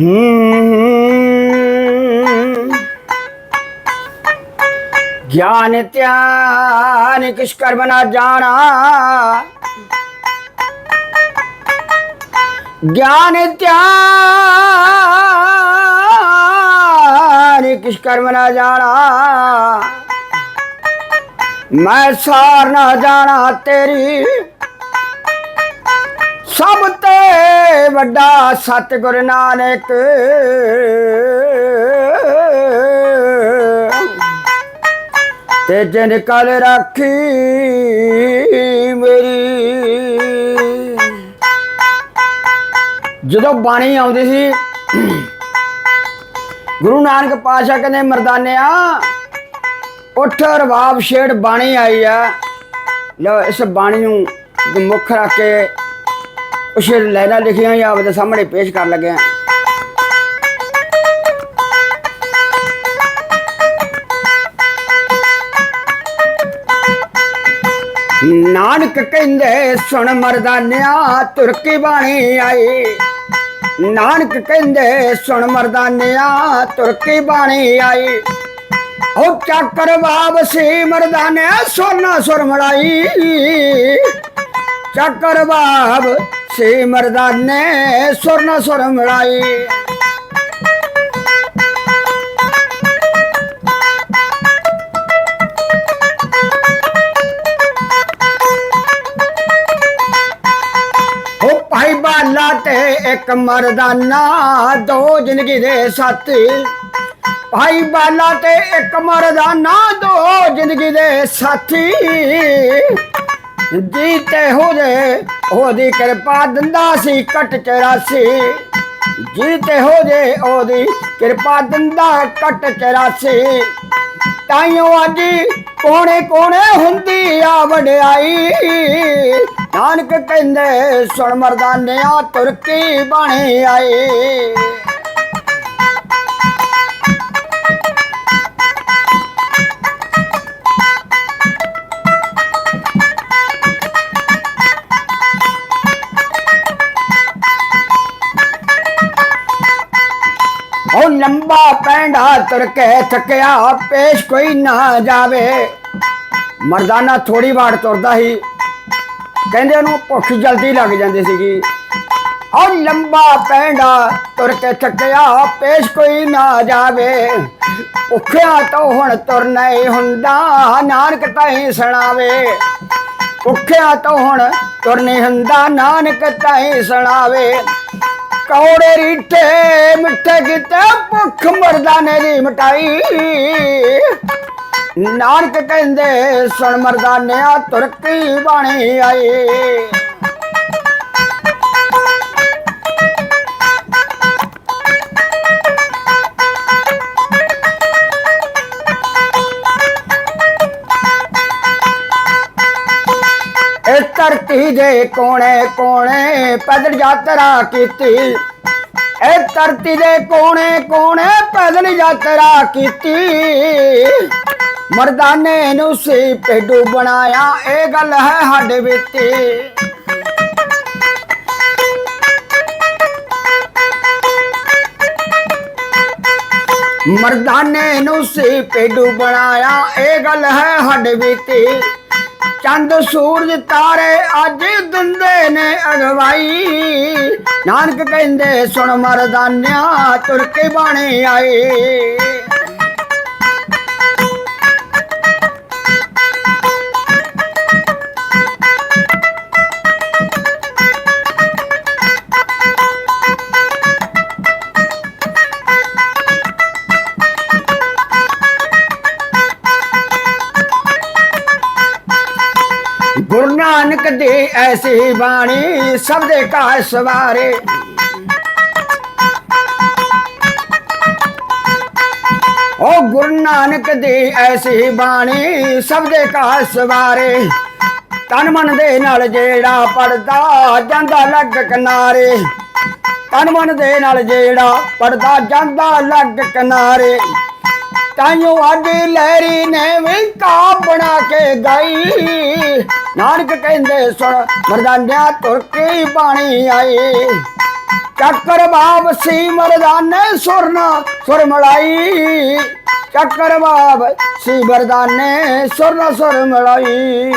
ਹੂੰ। ਗਿਆਨ ਧਿਆਨ ਕਿਸ਼ ਕਰਮ ਨਾ ਜਾਣਾ। ਗਿਆਨ ਧਿਆਨ ਕਿਸ਼ ਕਰਮ ਨਾ ਜਾਣਾ। ਮੈਂ ਸਾਰ ਨਾ ਜਾਣਾ ਤੇਰੀ। ਸਭ ਤੇ ਵੱਡਾ ਸਤਿਗੁਰ ਨਾਨਕ। ਤੇ ਜਿਨ ਕਲ ਰਾਖੀ ਮੇਰੀ। ਜਦੋਂ ਬਾਣੀ ਆਉਂਦੀ ਸੀ, ਗੁਰੂ ਨਾਨਕ ਪਾਤਸ਼ਾਹ ਕਹਿੰਦੇ, ਮਰਦਾਨਿਆ, ਉੱਠ ਰਵਾਬ ਛੇੜ, ਬਾਣੀ ਆਈ ਆ। ਲਓ ਇਸ ਬਾਣੀ ਨੂੰ ਮੁੱਖ ਰੱਖ ਕੇ ਕੁਛ ਲੈਣਾ ਲਿਖੀਆਂ ਹੀ ਆਪਦੇ ਸਾਹਮਣੇ ਪੇਸ਼ ਕਰਨ ਲੱਗੇ ਹਾਂ ਨਾਨਕ ਕਹਿੰਦੇ, ਸੁਣ ਮਰਦਾਨਿਆ, ਤੁਰਕੀ ਬਾਣੀ ਆਈ। ਨਾਨਕ ਕਹਿੰਦੇ, ਸੁਣ ਮਰਦਾਨਿਆ, ਤੁਰਕੀ ਬਾਣੀ ਆਈ। ਉਹ ਚੱਕਰ ਬਾਬ ਮਰਦਾਨਿਆ ਮਰਦਾਨੇ ਸੋਨਾ ਸੁਰ ਮੜਾਈ ਚੱਕਰ ਬਾਬ ਸੀ ਮਰਦਾਨੇ ਸੁਰਨਾ ਸੁਰ ਮੜਾਈ ਉਹ ਭਾਈ ਬਾਲਾ ਤੇ ਇੱਕ ਮਰਦਾਨਾ, ਦੋ ਜ਼ਿੰਦਗੀ ਦੇ ਸਾਥੀ ਭਾਈ ਬਾਲਾ ਤੇ ਇੱਕ ਮਰਦਾਨਾ, ਦੋ ਜ਼ਿੰਦਗੀ ਦੇ ਸਾਥੀ ਜੀਤੇ ਹੋ ਜੇ, ਉਹਦੀ ਕਿਰਪਾ ਦਿੰਦਾ ਸੀ, ਕਟ 84 ਜੀਤੇ ਹੋ ਜੇ, ਉਹਦੀ ਕਿਰਪਾ ਦਿੰਦਾ, ਕਟ 84 ਤਾਈਓ ਅੱਜ ਕੋਣੇ ਕੋਣੇ ਹੁੰਦੀ ਆ ਵਡਿਆਈ। ਨਾਨਕ ਕਹਿੰਦੇ, ਸੁਣ ਮਰਦਾਨਿਆ, ਤੁਰਕੀ ਬਣੀ ਆਈ। ਲੰਬਾ ਪੈਂਡਾ ਤੁਰ ਥੱਕਿਆ, ਪੇਸ਼ ਕੋਈ ਨਾ ਜਾਵੇ। ਮਰਦਾਨਾ ਥੋੜੀ ਵਾਰ ਤੁਰਦਾ ਸੀ। ਕਹਿੰਦੇ ਉਹਨੂੰ ਭੁੱਖ ਜਲਦੀ ਲੱਗ ਜਾਂਦੀ ਸੀਗੀ। ਉਹ ਲੰਬਾ ਪੈਂਡਾ ਤੁਰ ਕੇ ਥੱਕਿਆ, ਪੇਸ਼ ਕੋਈ ਨਾ ਜਾਵੇ। ਭੁੱਖਿਆ ਤਾਂ ਹੁਣ ਤੁਰਨਾ ਹੀ ਹੁੰਦਾ, ਨਾਨਕ ਤਾਈ ਸੁਣਾਵੇ ਭੁੱਖਿਆ ਤਾਂ ਹੁਣ ਤੁਰਨੀ ਹੁੰਦਾ, ਨਾਨਕ ਤਾਈ ਸੁਣਾਵੇ ਕੌੜੇ ਰੀਠੇ ਮਿੱਠੇ ਕਿਤੇ, ਭੁੱਖ ਮਰਦਾਨੇ ਦੀ ਮਟਾਈ। ਨਾਨਕ ਕਹਿੰਦੇ, ਸੁਣ ਮਰਦਾਨਿਆ ਤੁਰਕੀ ਬਾਣੀ ਆਈ। ਧਰਤੀ ਦੇ ਕੋਣੇ ਕੋਣੇ ਪੈਦਲ ਯਾਤਰਾ ਕੀਤੀ। ਇਹ ਧਰਤੀ ਦੇ ਕੋਣੇ ਕੋਣੇ ਪੈਦਲ ਯਾਤਰਾ ਕੀਤੀ। ਮਰਦਾਨੇ ਨੂੰ ਸੀ ਪੇਡੂ ਬਣਾਇਆ, ਇਹ ਗੱਲ ਹੈ ਸਾਡੇ ਵਿੱਚ। ਮਰਦਾਨੇ ਨੂੰ ਸੀ ਪੇਡੂ ਬਣਾਇਆ, ਇਹ ਗੱਲ ਹੈ ਸਾਡੇ ਵਿੱਚ। ਚੰਦ ਸੂਰਜ ਤਾਰੇ ਅੱਜ ਦਿੰਦੇ ਨੇ ਅਗਵਾਈ। ਨਾਨਕ ਕਹਿੰਦੇ, ਸੁਣ ਮਰਦਾਨਿਆ, ਤੁਰ ਕੇ ਬਾਣੇ ਆਏ। ਗੁਰੂ ਨਾਨਕ ਦੀ ਐਸੀ ਬਾਣੀ ਸਭ ਦੇ ਕਾ ਸਵਾਰੇ। ਓ ਗੁਰੂ ਨਾਨਕ ਦੀ ਐਸੀ ਬਾਣੀ ਸਭ ਦੇ ਕਾ ਸਵਾਰੇ। ਤਨ ਮਨ ਦੇ ਨਾਲ ਜਿਹੜਾ ਪੜਦਾ ਜਾਂਦਾ ਲੱਗ ਕਿਨਾਰੇ। ਤਨ ਮਨ ਦੇ ਨਾਲ ਜਿਹੜਾ ਪੜਦਾ ਜਾਂਦਾ ਲੱਗ ਕਿਨਾਰੇ। ਤਾਈਓ ਅੱਜ ਲਹਿਰੀ ਨੇ ਵੀ ਕਾ ਕੇ ਗਈ। ਨਾਨਕ ਕਹਿੰਦੇ ਸੁਣ, ਮਰਦਾਨਿਆ ਤੁਰ ਕੇ ਬਾਣੀ ਆਈ। ਚੱਕਰ ਬਾਬ ਸੀ ਮਰਦਾਨੇ ਸੁਰਨਾ, ਸੁਰ ਮਲਾਈ। ਚੱਕਰ ਬਾਬ ਸੀ ਮਰਦਾਨੇ ਸੁਰਨਾ, ਸੁਰ ਮਲਾਈ।